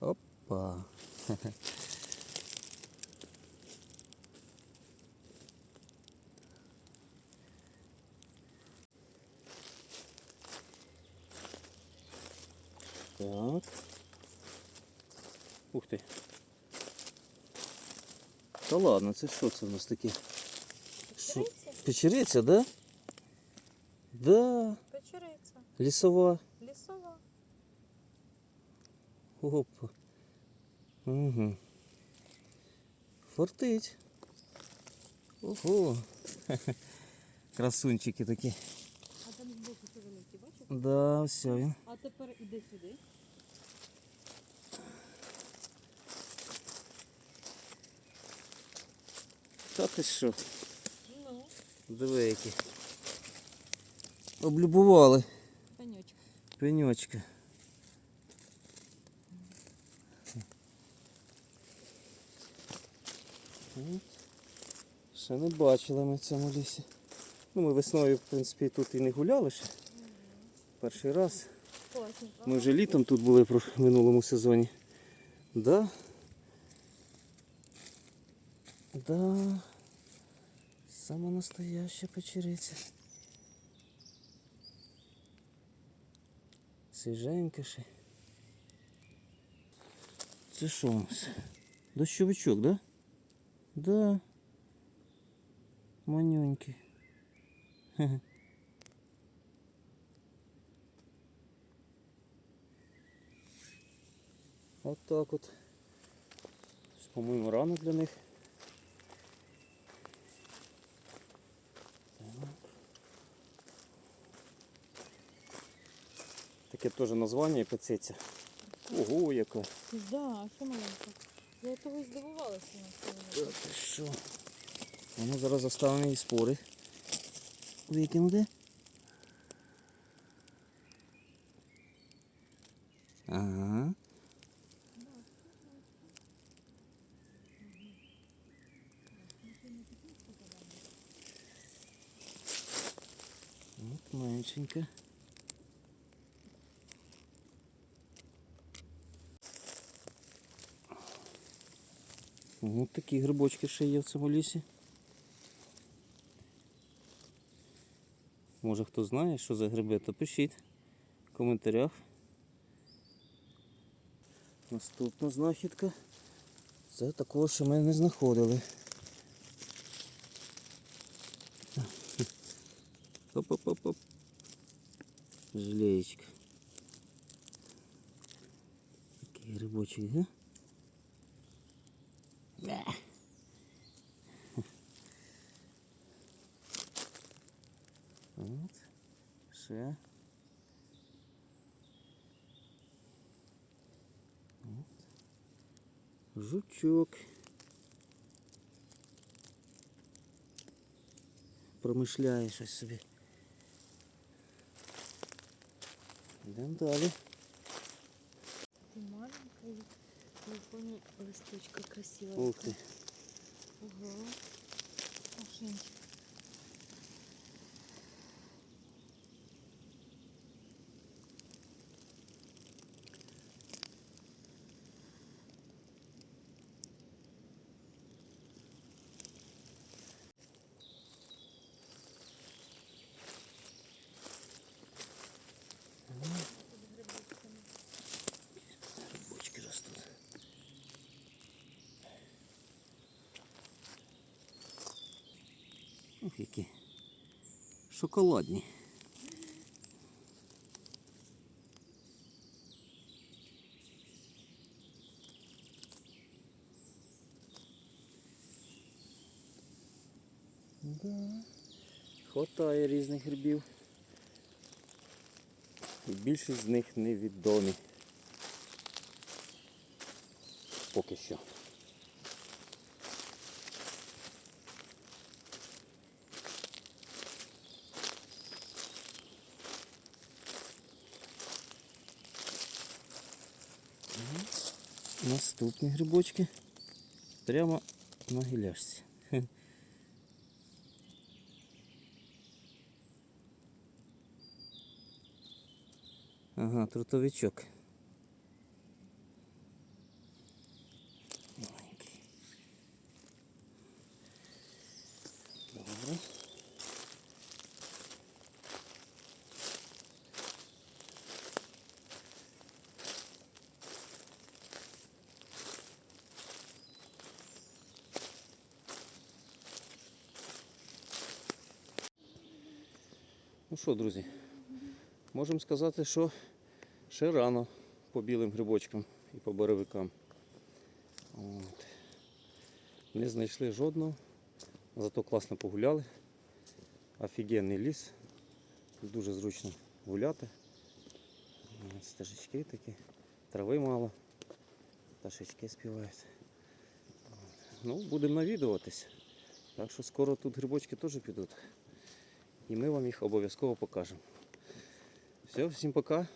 Опа. Так. Ух ти. Та ладно, це що це в нас таке? Печериця, да? Да, лісова. лісова. Опа. Угу. Фортить. Ого. Красунчики такі. А там збоку що великі, бачиш? Да, все він. А тепер іди сюди. Та ти що? Ну, Диви які. Облюбували От. Ще не бачили ми в цьому лісі. Ну, ми весною, в принципі, тут і не гуляли ще. Перший раз. Ми вже літом тут були в минулому сезоні. Да. Да. Сама настояща печериця. Свіженька ще. Це що у нас? Дощовичок, да? Да. Манюнький. Хе-хе. От так от. По-моєму, рано для них. Таке теж названня пециця. Ого, яка. Да, що маленька. Я того і здивувалася Та ти що? Воно зараз заставимо її спори. Викинути. Ага. От меншенька. Ось такі грибочки ще є в цьому лісі. Може хто знає, що за гриби, то пишіть в коментарях. Наступна знахідка. Це такого, що ми не знаходили. Оп-оп-оп-оп. Жалеєчка. Такий грибочок, га? Жучок. Промишляє щось собі. Йдемо далі. Ти маленька і на фоні листочка красива. Ух така. ти. Ого. Ошеньки. Ох, які шоколадні. Да. Хватає різних грибів. І більшість з них невідомі. Поки що. Наступні грибочки прямо на гіляшці. Ага, трутовичок. Ну що, друзі, можемо сказати, що ще рано по білим грибочкам і по боровикам. От. Не знайшли жодного, зато класно погуляли. Офігенний ліс. Дуже зручно гуляти. Стежечки такі, трави мало, пташечки співають. Ну, будемо навідуватись. Так що скоро тут грибочки теж підуть. І ми вам їх обов'язково покажемо. Все, всім пока.